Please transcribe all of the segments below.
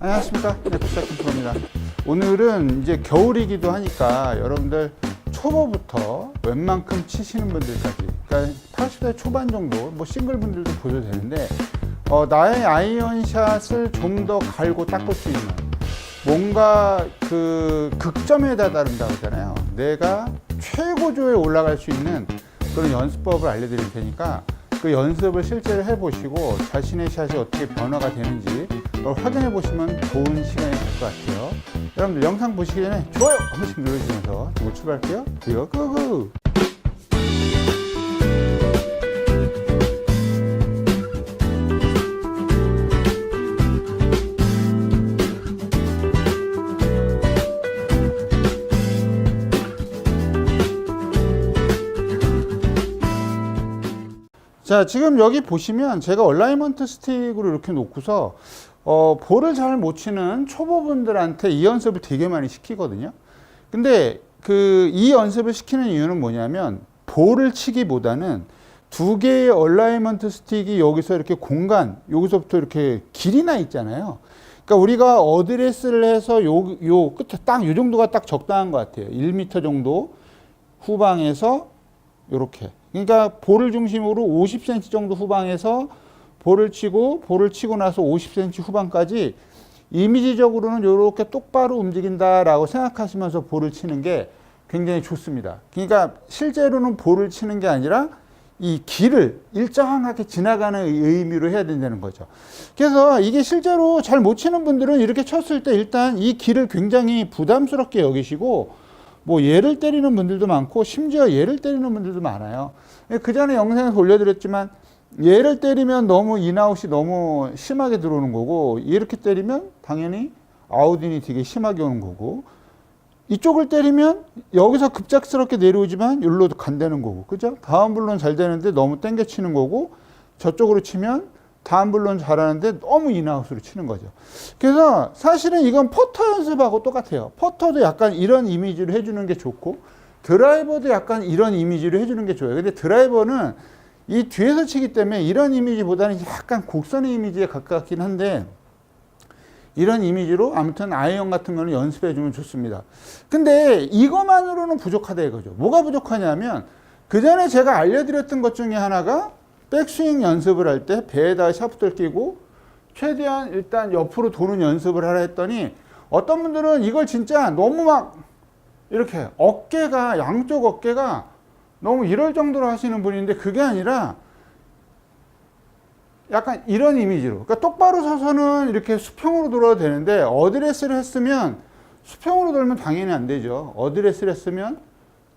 안녕하십니까. 네프사 컨트롤입니다. 오늘은 이제 겨울이기도 하니까 여러분들 초보부터 웬만큼 치시는 분들까지 그러니까 80대 초반 정도 뭐 싱글 분들도 보셔도 되는데 어, 나의 아이언샷을 좀 더 갈고 닦을 수 있는 뭔가 그 극점에 다다른다고 하잖아요. 내가 최고조에 올라갈 수 있는 그런 연습법을 알려드릴 테니까 그 연습을 실제로 해보시고 자신의 샷이 어떻게 변화가 되는지 그걸 확인해 보시면 좋은 시간이 될 것 같아요. 여러분들 영상 보시기 전에 좋아요 한 번씩 눌러주시면서 지금 출발할게요. 이거 끄고. 자, 지금 여기 보시면 제가 얼라이먼트 스틱으로 이렇게 놓고서 어, 볼을 잘 못 치는 초보분들한테 이 연습을 되게 많이 시키거든요. 근데 그 이 연습을 시키는 이유는 뭐냐면 볼을 치기보다는 두 개의 얼라이먼트 스틱이 여기서 이렇게 공간, 여기서부터 이렇게 길이 나 있잖아요. 그러니까 우리가 어드레스를 해서 요, 요 끝에 딱 요 정도가 딱 적당한 것 같아요. 1m 정도 후방에서 요렇게. 그러니까 볼을 중심으로 50cm 정도 후방에서 볼을 치고 볼을 치고 나서 50cm 후방까지 이미지적으로는 이렇게 똑바로 움직인다라고 생각하시면서 볼을 치는 게 굉장히 좋습니다. 그러니까 실제로는 볼을 치는 게 아니라 이 길을 일정하게 지나가는 의미로 해야 된다는 거죠. 그래서 이게 실제로 잘 못 치는 분들은 이렇게 쳤을 때 일단 이 길을 굉장히 부담스럽게 여기시고 뭐 얘를 때리는 분들도 많고 심지어 얘를 때리는 분들도 많아요. 그 전에 영상에서 올려드렸지만 얘를 때리면 너무 인아웃이 너무 심하게 들어오는 거고 이렇게 때리면 당연히 아웃인이 되게 심하게 오는 거고 이쪽을 때리면 여기서 급작스럽게 내려오지만 여기로도 간다는 거고 그죠? 다음 블론 잘 되는데 너무 땡겨 치는 거고 저쪽으로 치면 다음 블론 잘하는데 너무 인아웃으로 치는 거죠. 그래서 사실은 이건 퍼터 연습하고 똑같아요. 퍼터도 약간 이런 이미지로 해주는 게 좋고 드라이버도 약간 이런 이미지로 해주는 게 좋아요. 근데 드라이버는 이 뒤에서 치기 때문에 이런 이미지보다는 약간 곡선의 이미지에 가깝긴 한데 이런 이미지로 아무튼 아이언 같은 거는 연습해 주면 좋습니다. 근데 이것만으로는 부족하다 이거죠. 뭐가 부족하냐면 그 전에 제가 알려드렸던 것 중에 하나가 백스윙 연습을 할 때 배에다 샤프트를 끼고 최대한 일단 옆으로 도는 연습을 하라 했더니 어떤 분들은 이걸 진짜 너무 막 이렇게 어깨가 양쪽 어깨가 너무 이럴 정도로 하시는 분인데 그게 아니라 약간 이런 이미지로 그러니까 똑바로 서서는 이렇게 수평으로 돌아도 되는데 어드레스를 했으면 수평으로 돌면 당연히 안 되죠 어드레스를 했으면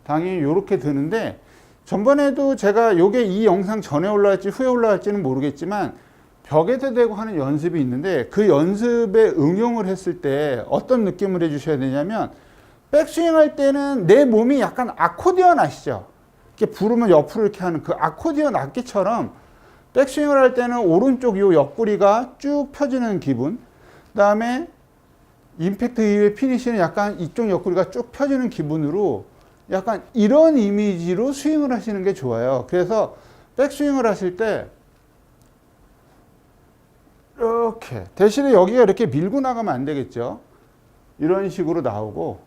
당연히 이렇게 드는데 전번에도 제가 요게 이 영상 전에 올라갈지 후에 올라갈지는 모르겠지만 벽에다 대고 하는 연습이 있는데 그 연습에 응용을 했을 때 어떤 느낌을 해주셔야 되냐면 백스윙 할 때는 내 몸이 약간 아코디언 아시죠? 이렇게 부르면 옆으로 이렇게 하는 그 아코디언 악기처럼 백스윙을 할 때는 오른쪽 요 옆구리가 쭉 펴지는 기분. 그 다음에 임팩트 이후에 피니시는 약간 이쪽 옆구리가 쭉 펴지는 기분으로 약간 이런 이미지로 스윙을 하시는 게 좋아요. 그래서 백스윙을 하실 때 이렇게 대신에 여기가 이렇게 밀고 나가면 안 되겠죠. 이런 식으로 나오고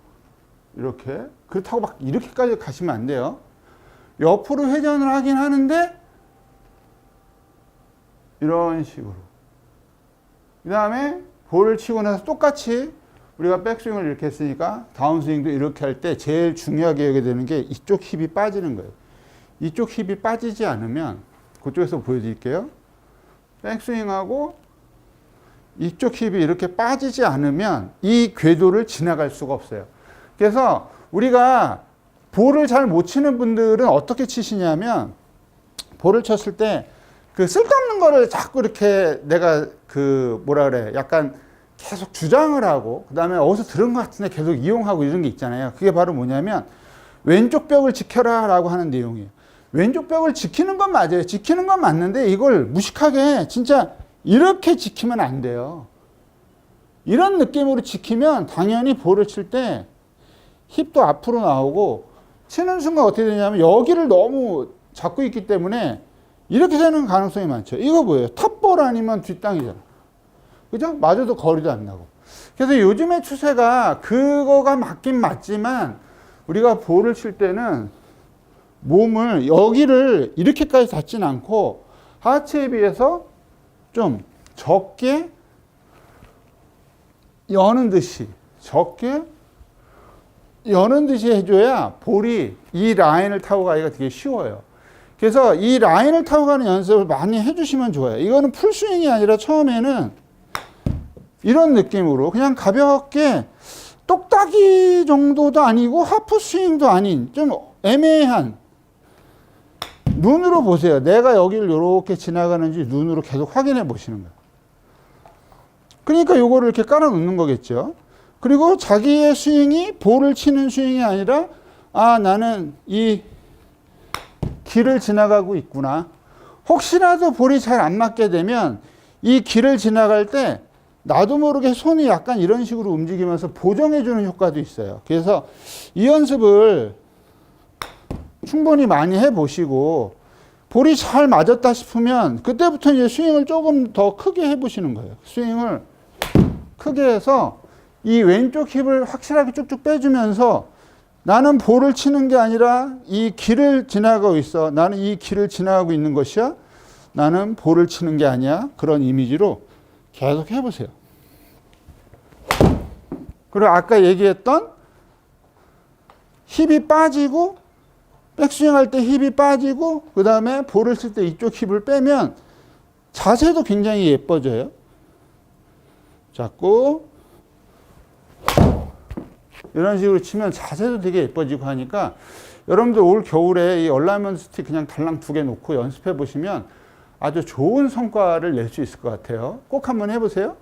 이렇게 그렇다고 막 이렇게까지 가시면 안 돼요. 옆으로 회전을 하긴 하는데 이런 식으로. 그 다음에 볼을 치고 나서 똑같이 우리가 백스윙을 이렇게 했으니까 다운스윙도 이렇게 할 때 제일 중요하게 여겨야 되는 게 이쪽 힙이 빠지는 거예요. 이쪽 힙이 빠지지 않으면 그쪽에서 보여드릴게요. 백스윙하고 이쪽 힙이 이렇게 빠지지 않으면 이 궤도를 지나갈 수가 없어요. 그래서 우리가 볼을 잘 못 치는 분들은 어떻게 치시냐면 볼을 쳤을 때 그 쓸데없는 거를 자꾸 이렇게 내가 그 뭐라 그래 약간 계속 주장을 하고 그다음에 어디서 들은 것 같은데 계속 이용하고 이런 게 있잖아요. 그게 바로 뭐냐면 왼쪽 벽을 지켜라라고 하는 내용이에요. 왼쪽 벽을 지키는 건 맞아요. 지키는 건 맞는데 이걸 무식하게 진짜 이렇게 지키면 안 돼요. 이런 느낌으로 지키면 당연히 볼을 칠 때 힙도 앞으로 나오고 치는 순간 어떻게 되냐면 여기를 너무 잡고 있기 때문에 이렇게 되는 가능성이 많죠. 이거 뭐예요? 탑볼 아니면 뒷땅이잖아. 그죠? 맞아도 거리도 안 나고. 그래서 요즘의 추세가 그거가 맞긴 맞지만 우리가 볼을 칠 때는 몸을 여기를 이렇게까지 닿진 않고 하체에 비해서 좀 적게 여는 듯이 적게 여는 듯이 해줘야 볼이 이 라인을 타고 가기가 되게 쉬워요. 그래서 이 라인을 타고 가는 연습을 많이 해주시면 좋아요. 이거는 풀스윙이 아니라 처음에는 이런 느낌으로 그냥 가볍게 똑딱이 정도도 아니고 하프 스윙도 아닌 좀 애매한 눈으로 보세요. 내가 여기를 이렇게 지나가는지 눈으로 계속 확인해 보시는 거예요. 그러니까 요거를 이렇게 깔아 놓는 거겠죠. 그리고 자기의 스윙이 볼을 치는 스윙이 아니라 아 나는 이 길을 지나가고 있구나. 혹시라도 볼이 잘 안 맞게 되면 이 길을 지나갈 때 나도 모르게 손이 약간 이런 식으로 움직이면서 보정해주는 효과도 있어요. 그래서 이 연습을 충분히 많이 해보시고 볼이 잘 맞았다 싶으면 그때부터 이제 스윙을 조금 더 크게 해보시는 거예요. 스윙을 크게 해서 이 왼쪽 힙을 확실하게 쭉쭉 빼주면서 나는 볼을 치는 게 아니라 이 길을 지나가고 있어. 나는 이 길을 지나가고 있는 것이야. 나는 볼을 치는 게 아니야. 그런 이미지로 계속 해보세요. 그리고 아까 얘기했던 힙이 빠지고 백스윙 할 때 힙이 빠지고 그 다음에 볼을 칠때 이쪽 힙을 빼면 자세도 굉장히 예뻐져요. 잡고 이런 식으로 치면 자세도 되게 예뻐지고 하니까 여러분들 올 겨울에 이 얼라이먼트 스틱 그냥 달랑 두 개 놓고 연습해 보시면 아주 좋은 성과를 낼 수 있을 것 같아요. 꼭 한번 해보세요.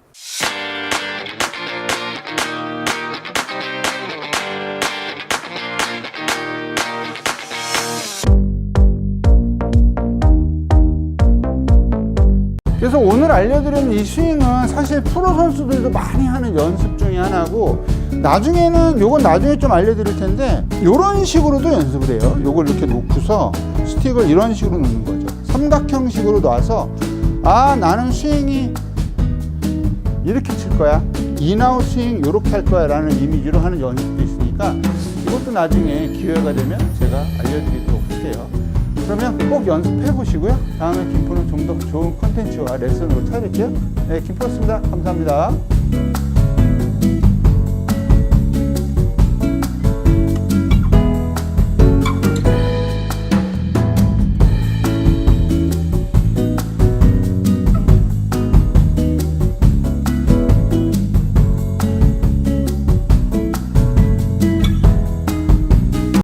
그래서 오늘 알려드린 이 스윙은 사실 프로 선수들도 많이 하는 연습 중에 하나고 나중에는 요건 나중에 좀 알려드릴 텐데 이런 식으로도 연습을 해요. 요걸 이렇게 놓고서 스틱을 이런 식으로 놓는 거죠. 삼각형식으로 놔서 아 나는 스윙이 이렇게 칠 거야. 인아웃 스윙 이렇게 할 거야 라는 이미지로 하는 연습도 있으니까 이것도 나중에 기회가 되면 제가 알려드리도록 할게요. 그러면 꼭 연습해 보시고요. 다음에 김포는 좀 더 좋은 컨텐츠와 레슨으로 찾아뵐게요. 네, 김포였습니다. 감사합니다.